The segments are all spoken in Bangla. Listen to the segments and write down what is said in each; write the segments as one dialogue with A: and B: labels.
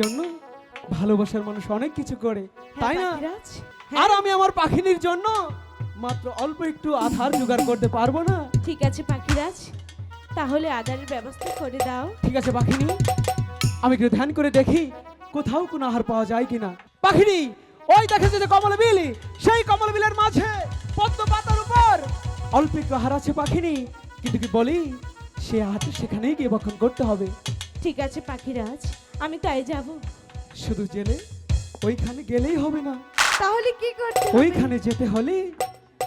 A: জন্য ভালোবাসার মানুষ অনেক কিছু করে তাই না?
B: পাখিরাজ
A: আর আমি আমার পাখিনীর জন্য মাত্র অল্প একটু আধার জোগাড় করতে পারব না?
B: ঠিক আছে পাখিরাজ তাহলে আদারের ব্যবস্থা করে দাও।
A: ঠিক আছে পাখিনি আমি একটু ধ্যান করে দেখি কোথাও কোনো আহার পাওয়া যায় কিনা। পাখিনি ওই দেখেছে যে কমল বিল সেই কমল বিলের মাঝে পদ্ম পাতার উপর অল্প একটু আহার আছে পাখিনি কিন্তু কি বলি সে আহার সেখানেই গিয়ে বক্ষণ করতে হবে।
B: ঠিক আছে পাখিরাজ আমি তাই যাব।
A: শুধু জেলে ওইখানে গেলেই হবে না।
B: তাহলে কি করতে?
A: ওইখানে যেতে হলে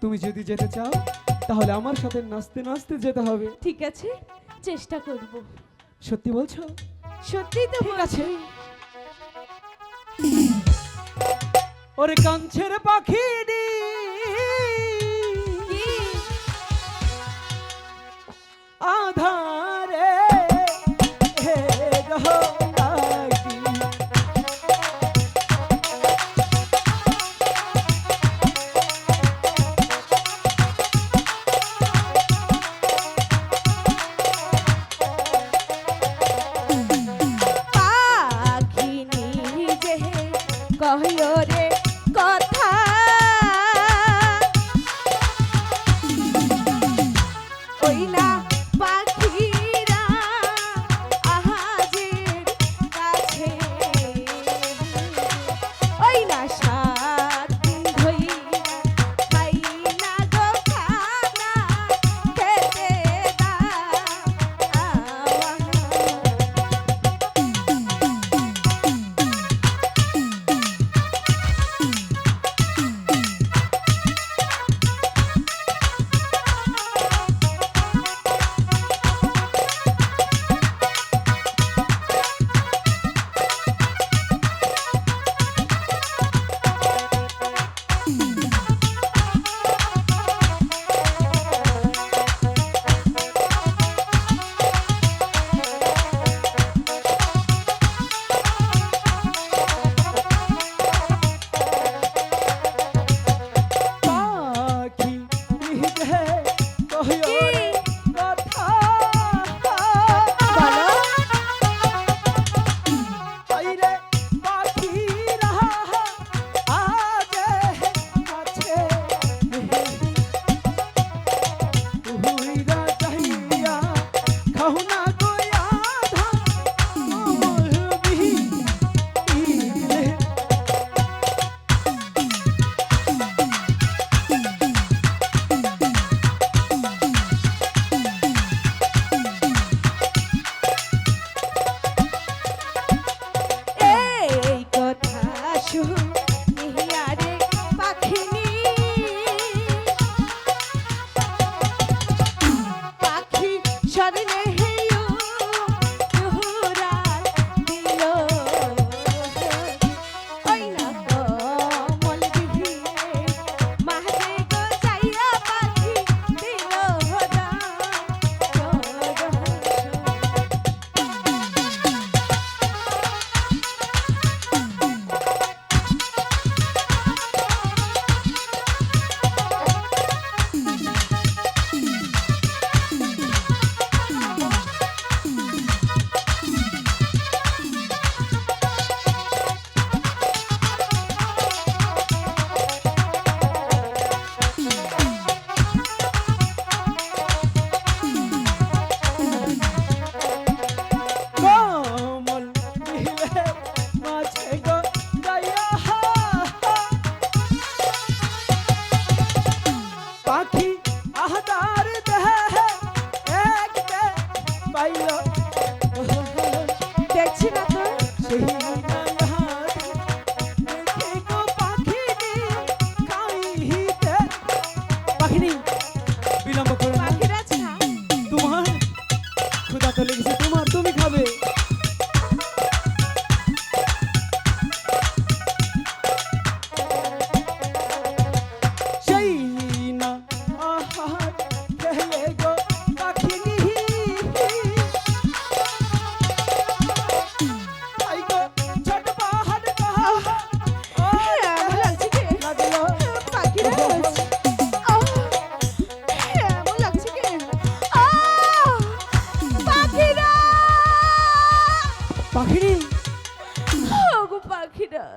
A: তুমি যদি যেতে চাও তাহলে আমার সাথে নাচতে নাচতে যেতে হবে।
B: ঠিক আছে চেষ্টা করব।
A: সত্যি বলছো?
B: সত্যি তো
A: ঠিক আছে। ওরে কাঞ্ছের পাখি
B: কি?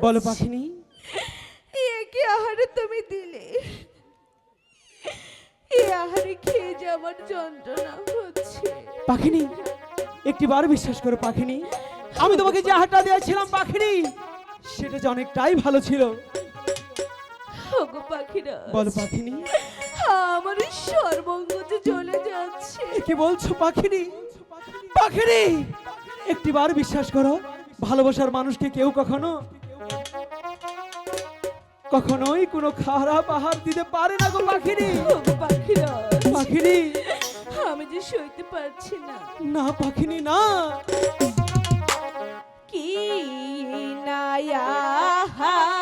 A: বলো পাখিনি।
B: এ কি আহারে তুমি দিলে? এই আহারে খেয়ে যে আমার যন্ত্রণা হচ্ছে।
A: পাখিনি একটি বার বিশ্বাস করো পাখিনি। আমি তোমাকে যে আহারটা দিয়েছিলাম পাখিনি সেটা যে অনেকটাই ভালো ছিল।
B: ওগো পাখিরা।
A: বলো পাখিনি।
B: আমার সর্বঙ্গ যে চলে যাচ্ছে।
A: কি বলছো পাখিনি? পাখিনি একটি বার বিশ্বাস করো ভালোবাসার মানুষকে কেউ কখনো কখনোই কোনো খারাপ আহার দিতে পারে না গো
B: পাখিরি।
A: পাখিরি।
B: আমি যে সইতে পারছি না।
A: না পাখিনি না।
B: কি নায়াহার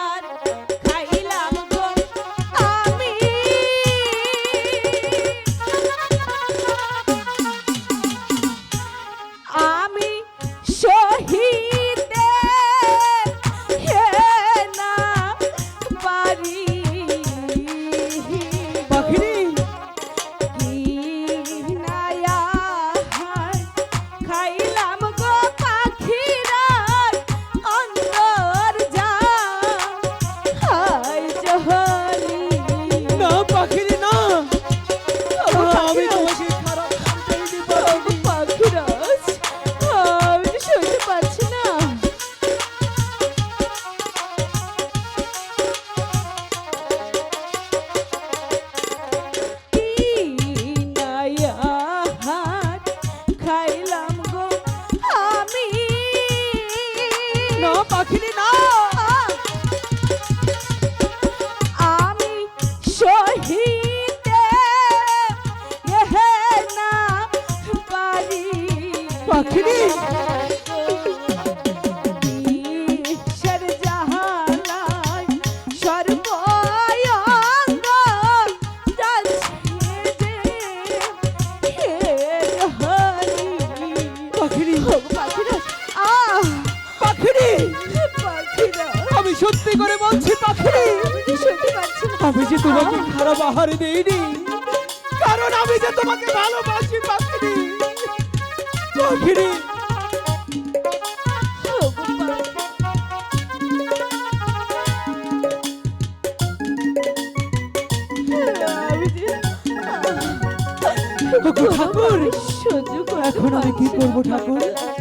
B: পাখিরা
A: আমি সত্যি করে বলছি পাখিনি
B: আমি যে
A: তোমাকে খারাপ আহার দেইনি কারণ আমি যে তোমাকে ভালোবাসি পাখিনি ওগো ঠাকুর এখন আমি কি করব ঠাকুর?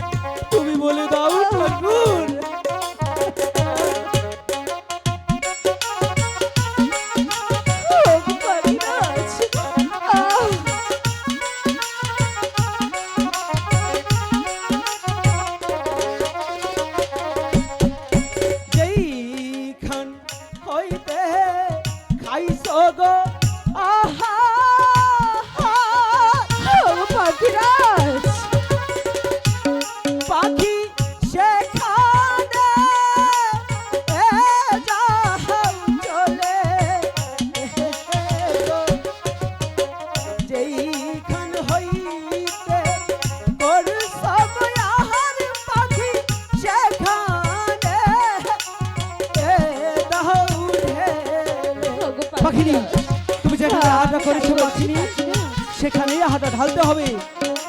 A: পাখিনি তুমি যেখানে আহাটা করেছ পাখিনি সেখানেই আহাটা ঢালতে হবে।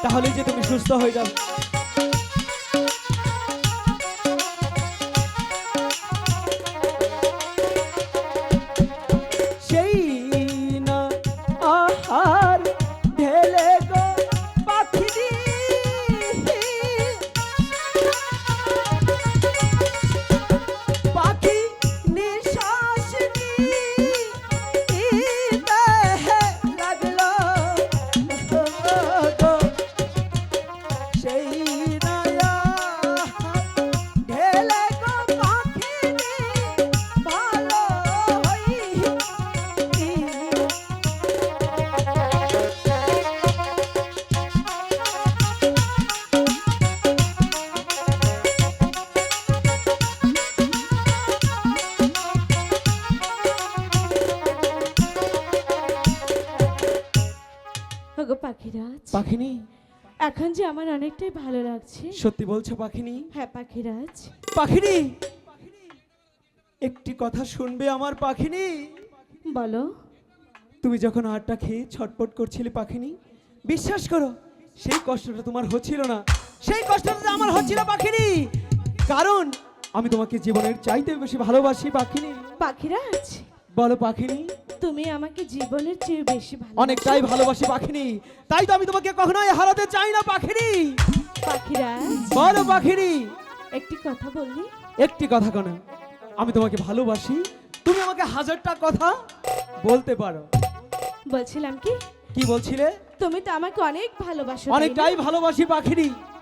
A: তাহলে যে তুমি সুস্থ হয়ে যাবে।
B: পাখিরাজ?
A: পাখিনি।
B: এখন যে আমার অনেকটাই ভালো লাগছে।
A: সত্যি বলছো পাখিনি?
B: হ্যাঁ পাখিরাজ।
A: পাখিনি? একটি কথা শুনবে আমার পাখিনি?
B: বলো।
A: তুমি যখন আটটা খেয়ে ছটপট করছিলে পাখিনি বিশ্বাস করো সেই কষ্টটা তোমার হচ্ছিল না। সেই কষ্টটা আমার হচ্ছিল পাখিনি। কারণ আমি তোমাকে জীবনের চাইতে বেশি ভালোবাসি পাখিনি।
B: পাখিরাজ?
A: বলো পাখিনি।
B: তুমি আমাকে জীবনের চেয়ে বেশি ভালো
A: অনেকটাই ভালোবাসি পাখিনি। তাই তো আমি তোমাকে কখনোই হারাতে চাই না পাখিনি।
B: পাখিরাজ
A: বলো পাখিনি
B: একটি কথা বললি?
A: একটি কথা কেন। আমি তোমাকে ভালোবাসি তুমি আমাকে হাজারটা কথা বলতে পারো।
B: বলছিলাম কি?
A: কি বলছিলে?
B: তুমি তো আমাকে অনেক ভালোবাসো
A: অনেকটাই ভালোবাসি পাখিনি